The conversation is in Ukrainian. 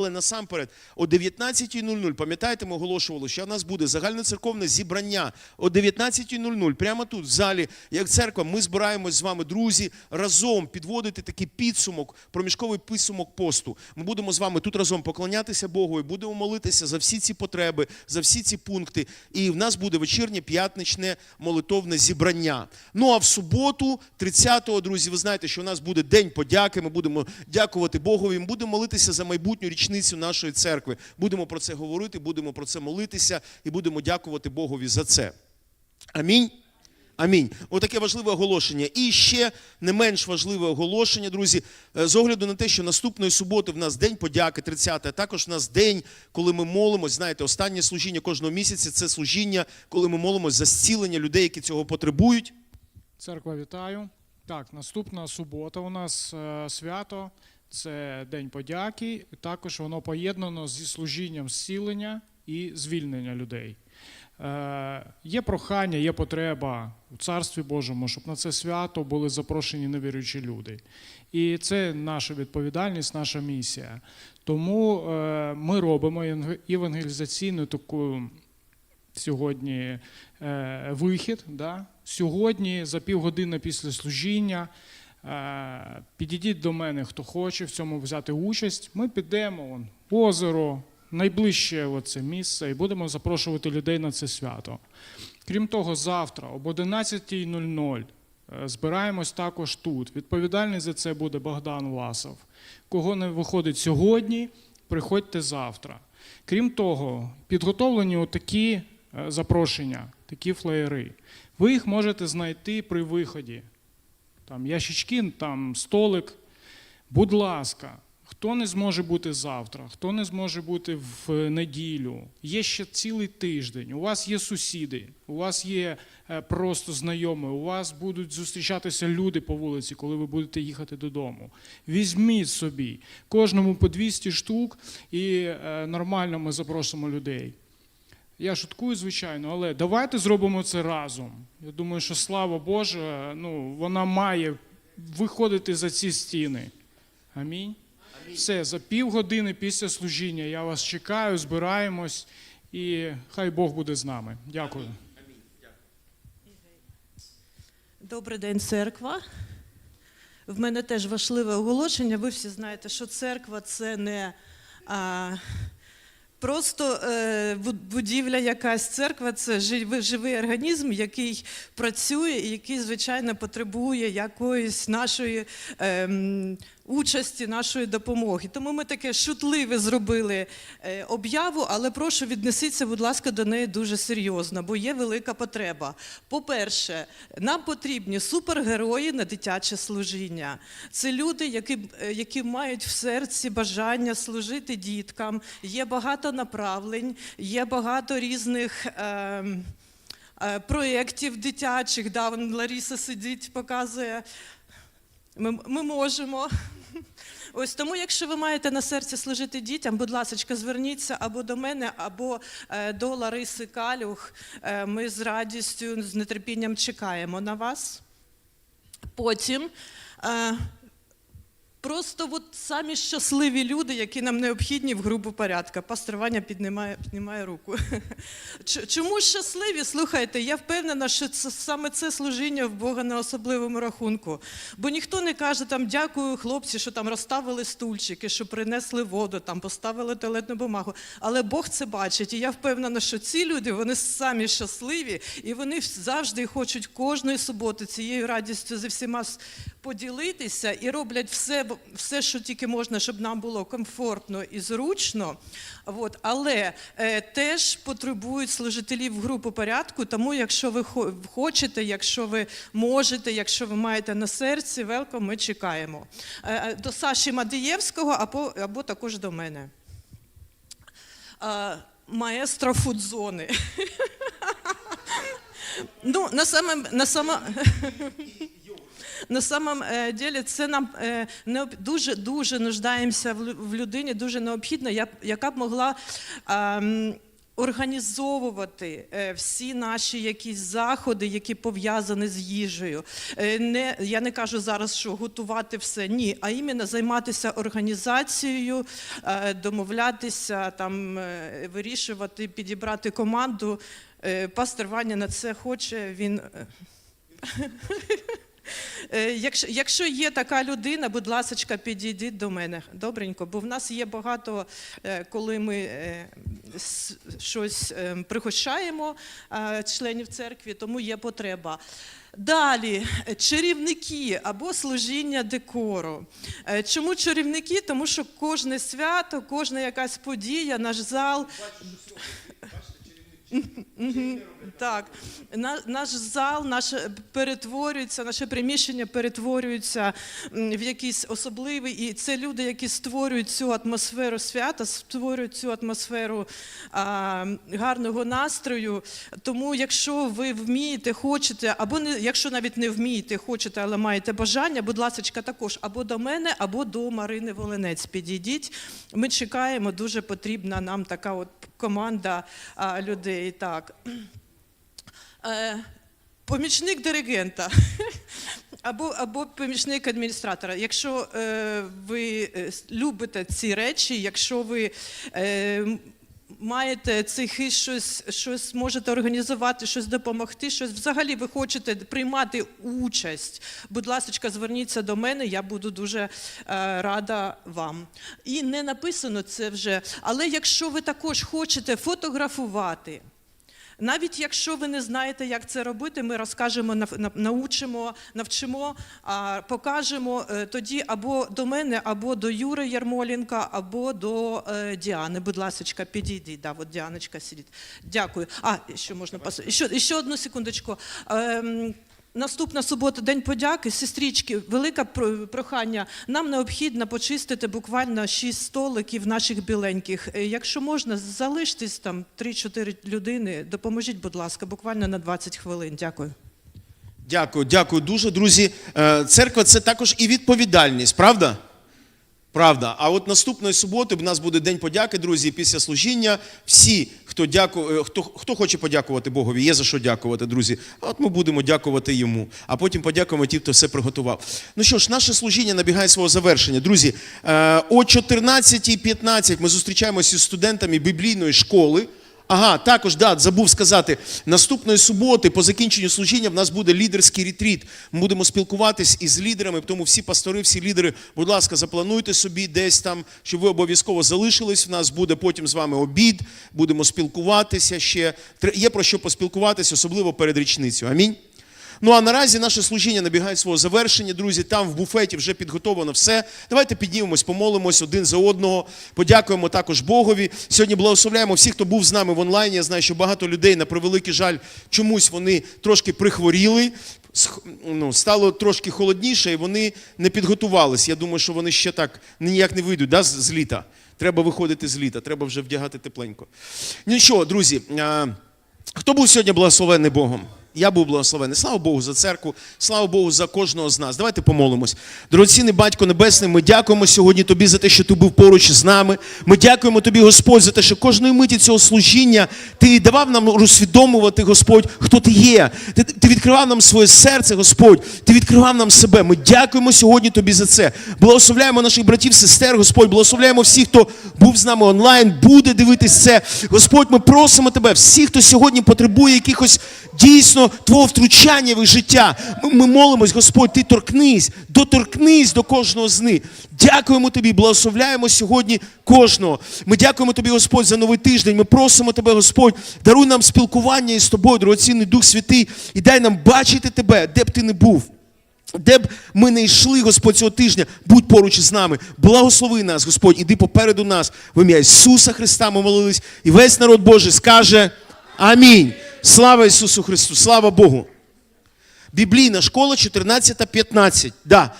Але насамперед о 19.00, пам'ятаєте, ми оголошували, що в нас буде загальноцерковне зібрання о 19.00, прямо тут, в залі, як церква, ми збираємось з вами, друзі, разом підводити такий підсумок, проміжковий підсумок посту. Ми будемо з вами тут разом поклонятися Богу і будемо молитися за всі ці потреби, за всі ці пункти. І в нас буде вечірнє п'ятничне молитовне зібрання. Ну а в суботу, 30-го, друзі, ви знаєте, що у нас буде день подяки. Ми будемо дякувати Богові. Ми будемо молитися за майбутню річницю нашої церкви. Будемо про це говорити, будемо про це молитися і будемо дякувати Богові за це. Амінь. Амінь. Отаке важливе оголошення. І ще не менш важливе оголошення, друзі, Е, з огляду на те, що наступної суботи в нас день подяки, 30 а також в нас день, коли ми молимось. Знаєте, останнє служіння кожного місяця це служіння, коли ми молимось за зцілення людей, які цього потребують. Церква, вітаю. Так, наступна субота у нас е, свято. Це День подяки. Також воно поєднано зі служінням зцілення і звільнення людей. Е, Є прохання, є потреба у Царстві Божому, щоб на це свято були запрошені невіруючі люди. І це наша відповідальність, наша місія. Тому е, ми робимо єванге- євангелізаційну таку сьогодні е, вихід. Да? Сьогодні, за півгодини після служіння, підійдіть до мене, хто хоче в цьому взяти участь. Ми підемо вон, озеро, найближче оце місце, і будемо запрошувати людей на це свято. Крім того, завтра об 11.00 е, збираємось також тут. Відповідальний за це буде Богдан Власов. Кого не виходить сьогодні, приходьте завтра. Крім того, підготовлені отакі е, запрошення, такі флеєри. Ви їх можете знайти при виході. Там ящички, там столик. Будь ласка, хто не зможе бути завтра, хто не зможе бути в неділю, є ще цілий тиждень. У вас є сусіди, у вас є е, просто знайомі, у вас будуть зустрічатися люди по вулиці, коли ви будете їхати додому. Візьміть собі кожному по 200 штук, і е, нормально ми запросимо людей. Я шуткую, звичайно, але давайте зробимо це разом. Я думаю, що слава Божа, ну, вона має виходити за ці стіни. Амінь. Все, за півгодини після служіння я вас чекаю, збираємось, і хай Бог буде з нами. Дякую. Добрий день, церква. В мене теж важливе оголошення. Ви всі знаєте, що церква це не а, просто е, будівля якась церква, це живий, організм, який працює і який, звичайно, потребує якоїсь нашої. ем, Участі нашої допомоги. Тому ми таке шутливе зробили е, об'яву, але прошу віднесіться, будь ласка, до неї дуже серйозно, бо є велика потреба. По-перше, нам потрібні супергерої на дитяче служіння. Це люди, які, е, які мають в серці бажання служити діткам. Є багато направлень, є багато різних. ем, е, Проєктів дитячих, да, вон Ларіса сидить, показує. Ми, ми можемо. Ось тому, якщо ви маєте на серці служити дітям, будь ласка, зверніться або до мене, або е, до Лариси Калюх. Е, ми з радістю, з нетерпінням чекаємо на вас. Потім. Просто от самі щасливі люди, які нам необхідні в групу порядка. Пастор Ваня піднімає, піднімає руку. Чому щасливі? Слухайте, я впевнена, що це саме це служіння в Бога на особливому рахунку. Бо ніхто не каже там дякую, хлопці, що там розставили стульчики, що принесли воду, там поставили туалетну бумагу. Але Бог це бачить. І я впевнена, що ці люди вони самі щасливі, і вони завжди хочуть кожної суботи цією радістю зі всіма поділитися і роблять все, все, що тільки можна, щоб нам було комфортно і зручно. От. Але е, теж потребують служителів в групу порядку. Тому, якщо ви хочете, якщо ви можете, якщо ви маєте на серці, велком, ми чекаємо. Е, е, до Саші Мадієвського або, або також до мене. Е, Маестро фудзони. Ну, на самом, на само... На самом е, ділі це нам е, необ- дуже дуже нуждаємося в людині, дуже необхідно, яка б могла організовувати е, всі наші якісь заходи, які пов'язані з їжею. Е, Не, я не кажу зараз, що готувати все, ні, а іменно займатися організацією, е, домовлятися, там, вирішувати, підібрати команду. Пастор Ваня на це хоче, він. е, Якщо, якщо є така людина, будь ласка, підійдіть до мене добренько, бо в нас є багато, е, коли ми е, щось пригощаємо членів церкви, тому є потреба. Далі чарівники або служіння декору. Чому чарівники? Тому що кожне свято, кожна якась подія, наш зал так, На- наш зал наш перетворюється, наше приміщення перетворюється в якийсь особливий, і це люди, які створюють цю атмосферу свята, створюють цю атмосферу а, гарного настрою. Тому, якщо ви вмієте, хочете, або не, якщо навіть не вмієте, хочете, але маєте бажання, будь ласка, також або до мене, або до Марини Волинець підійдіть. Ми чекаємо, дуже потрібна нам така от команда людей. Так. Е, помічник диригента або, або помічник адміністратора. Якщо е, ви е, любите ці речі, якщо ви е, маєте хист, щось, щось можете організувати, щось допомогти, щось взагалі ви хочете приймати участь, будь ласка, зверніться до мене, я буду дуже е, рада вам. І не написано це вже, але якщо ви також хочете фотографувати, навіть якщо ви не знаєте, як це робити, ми розкажемо, научимо, навчимо, покажемо е, тоді або до мене, або до Юри Ярмоленка, або до е, Діани. Будь ласка, підійдіть. Да, от Діаночка сидить. Дякую. А, ще можна ще, ще одну секундочку. Наступна субота, День подяки, сестрички, велике про- прохання. Нам необхідно почистити буквально 6 столиків наших біленьких. Е, Якщо можна, залиштесь там 3-4 людини. Допоможіть, будь ласка, буквально на 20 хвилин. Дякую. Дякую, дякую дуже, друзі. Е, Церква це також і відповідальність, правда? Правда. А от наступної суботи в нас буде День подяки, друзі, після служіння. Всі, хто дякує, хто, хто хоче подякувати Богові, є за що дякувати, друзі. А от ми будемо дякувати йому. А потім подякуємо ті, хто все приготував. Ну що ж, наше служіння набігає свого завершення. Друзі, е, о 14.15 ми зустрічаємося з студентами біблійної школи. Ага, також да, забув сказати. Наступної суботи, по закінченню служіння, в нас буде лідерський ретріт. Ми будемо спілкуватись із лідерами, тому всі пастори, всі лідери, будь ласка, заплануйте собі десь там, щоб ви обов'язково залишились. В нас буде потім з вами обід, будемо спілкуватися ще. Є про що поспілкуватися, особливо перед річницею. Амінь. Ну а наразі наше служіння набігає свого завершення, друзі. Там в буфеті вже підготовлено все. Давайте піднімемось, помолимось один за одного. Подякуємо також Богові. Сьогодні благословляємо всіх, хто був з нами в онлайні. Я знаю, що багато людей, на превеликий жаль, чомусь вони трошки прихворіли. Ну, стало трошки холодніше, і вони не підготувались. Я думаю, що вони ще так ніяк не вийдуть да, з, літа. Треба виходити з літа, треба вже вдягати тепленько. Нічого, друзі. Хто був сьогодні благословений Богом? Я був благословений. Слава Богу за церкву, слава Богу за кожного з нас. Давайте помолимось. Дорогоцінний Батько Небесний, ми дякуємо сьогодні Тобі за те, що Ти був поруч з нами. Ми дякуємо Тобі, Господь, за те, що кожної миті цього служіння Ти давав нам розсвідомувати, Господь, хто Ти є. Ти, ти відкривав нам своє серце, Господь. Ти відкривав нам себе. Ми дякуємо сьогодні Тобі за це. Благословляємо наших братів, сестер, Господь, благословляємо всіх, хто був з нами онлайн, буде дивитись це. Господь, ми просимо Тебе, всіх, хто сьогодні потребує якихось дійсно Твого втручання в їх життя. Ми, молимось, Господь, Ти торкнись, доторкнись до кожного з них. Дякуємо Тобі, благословляємо сьогодні кожного. Ми дякуємо Тобі, Господь, за новий тиждень. Ми просимо Тебе, Господь, даруй нам спілкування із Тобою, дорогоцінний Дух Святий, і дай нам бачити Тебе, де б ти не був. Де б ми не йшли, Господь, цього тижня, будь поруч з нами. Благослови нас, Господь, іди попереду нас. В ім'я Ісуса Христа ми молились. І весь народ Божий скаже Амінь. Слава Ісусу Христу, слава Богу. Біблійна школа 14-15. Да.